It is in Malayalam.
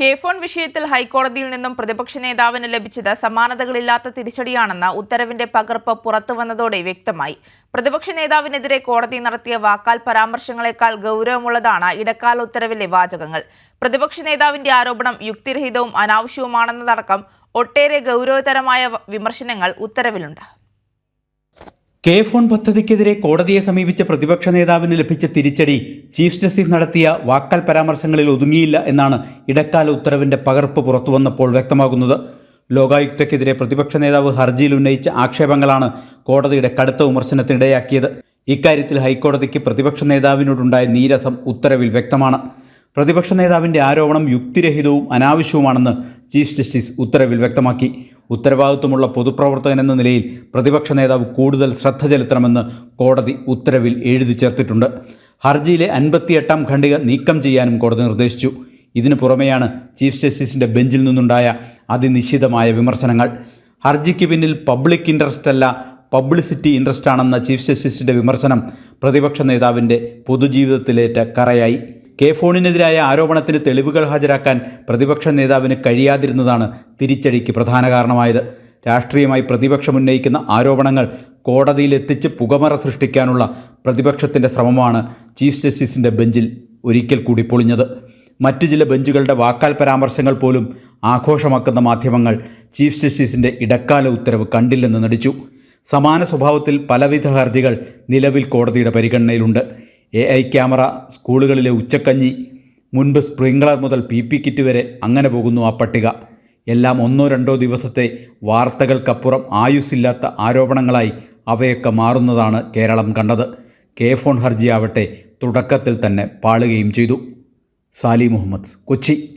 കെ ഫോൺ വിഷയത്തിൽ ഹൈക്കോടതിയിൽ നിന്നും പ്രതിപക്ഷ നേതാവിന് ലഭിച്ചത് സമാനതകളില്ലാത്ത തിരിച്ചടിയാണെന്ന് ഉത്തരവിന്റെ പകർപ്പ് പുറത്തുവന്നതോടെ വ്യക്തമായി. പ്രതിപക്ഷ നേതാവിനെതിരെ കോടതി നടത്തിയ വാക്കാൽ പരാമർശങ്ങളെക്കാൾ ഗൗരവമുള്ളതാണ് ഇടക്കാല ഉത്തരവിലെ വാചകങ്ങൾ. പ്രതിപക്ഷ നേതാവിന്റെ ആരോപണം യുക്തിരഹിതവും അനാവശ്യവുമാണെന്നതടക്കം ഒട്ടേറെ ഗൗരവതരമായ വിമർശനങ്ങൾ ഉത്തരവിലുണ്ട്. കെ ഫോൺ പദ്ധതിക്കെതിരെ കോടതിയെ സമീപിച്ച പ്രതിപക്ഷ നേതാവിന് ലഭിച്ച തിരിച്ചടി ചീഫ് ജസ്റ്റിസ് നടത്തിയ വാക്കാൽ പരാമർശങ്ങളിൽ ഒതുങ്ങിയില്ല എന്നാണ് ഇടക്കാല ഉത്തരവിന്റെ പകർപ്പ് പുറത്തുവന്നപ്പോൾ വ്യക്തമാകുന്നത്. ലോകായുക്തക്കെതിരെ പ്രതിപക്ഷ നേതാവ് ഹർജിയിൽ ഉന്നയിച്ച ആക്ഷേപങ്ങളാണ് കോടതിയുടെ കടുത്ത വിമർശനത്തിനിടയാക്കിയത് ഇക്കാര്യത്തിൽ ഹൈക്കോടതിക്ക് പ്രതിപക്ഷ നേതാവിനോടുണ്ടായ നീരസം ഉത്തരവിൽ വ്യക്തമാണ്. പ്രതിപക്ഷ നേതാവിന്റെ ആരോപണം യുക്തിരഹിതവും അനാവശ്യവുമാണെന്ന് ചീഫ് ജസ്റ്റിസ് ഉത്തരവിൽ വ്യക്തമാക്കി. ഉത്തരവാദിത്വമുള്ള പൊതുപ്രവർത്തകൻ എന്ന നിലയിൽ പ്രതിപക്ഷ നേതാവ് കൂടുതൽ ശ്രദ്ധ ചെലുത്തണമെന്ന് കോടതി ഉത്തരവിൽ എഴുതി ചേർത്തിട്ടുണ്ട്. ഹർജിയിലെ അൻപത്തിയെട്ടാം ഖണ്ഡിക നീക്കം ചെയ്യാനും കോടതി നിർദ്ദേശിച്ചു. ഇതിനു പുറമെയാണ് ചീഫ് ജസ്റ്റിസിന്റെ ബെഞ്ചിൽ നിന്നുണ്ടായ അതിനിശ്ചിതമായ വിമർശനങ്ങൾ. ഹർജിക്ക് പിന്നിൽ പബ്ലിക് ഇൻട്രസ്റ്റ് അല്ല പബ്ലിസിറ്റി ഇൻട്രസ്റ്റ് ആണെന്ന ചീഫ് ജസ്റ്റിസിന്റെ വിമർശനം പ്രതിപക്ഷ നേതാവിന്റെ പൊതുജീവിതത്തിലേറ്റ കറയായി. കെ ഫോണിനെതിരായ ആരോപണത്തിന് തെളിവുകൾ ഹാജരാക്കാൻ പ്രതിപക്ഷ നേതാവിന് കഴിയാതിരുന്നതാണ് തിരിച്ചടിക്ക് പ്രധാന കാരണമായത്. രാഷ്ട്രീയമായി പ്രതിപക്ഷം ഉന്നയിക്കുന്ന ആരോപണങ്ങൾ കോടതിയിലെത്തിച്ച് പുകമറ സൃഷ്ടിക്കാനുള്ള പ്രതിപക്ഷത്തിന്റെ ശ്രമമാണ് ചീഫ് ജസ്റ്റിസിന്റെ ബെഞ്ചിൽ ഒരിക്കൽ കൂടി പൊളിഞ്ഞത്. മറ്റു ചില ബെഞ്ചുകളുടെ വാക്കാൽ പരാമർശങ്ങൾ പോലും ആഘോഷമാക്കുന്ന മാധ്യമങ്ങൾ ചീഫ് ജസ്റ്റിസിന്റെ ഇടക്കാല ഉത്തരവ് കണ്ടില്ലെന്ന് നടിച്ചു. സമാന സ്വഭാവത്തിൽ പലവിധ ഹർജികൾ നിലവിൽ കോടതിയുടെ പരിഗണനയിലുണ്ട്. എ ഐ ക്യാമറ സ്കൂളുകളിലെ ഉച്ചക്കഞ്ഞി മുൻപ് സ്പ്രിംഗ്ലർ മുതൽ പി പി കിറ്റ് വരെ അങ്ങനെ പോകുന്നു ആ പട്ടിക. എല്ലാം ഒന്നോ രണ്ടോ ദിവസത്തെ വാർത്തകൾക്കപ്പുറം ആയുസ്സില്ലാത്ത ആരോപണങ്ങളായി അവയൊക്കെ മാറുന്നതാണ് കേരളം കണ്ടത്. കെ ഫോൺ ഹർജിയാവട്ടെ തുടക്കത്തിൽ തന്നെ പാളുകയും ചെയ്തു. സാലി മുഹമ്മദ് കൊച്ചി.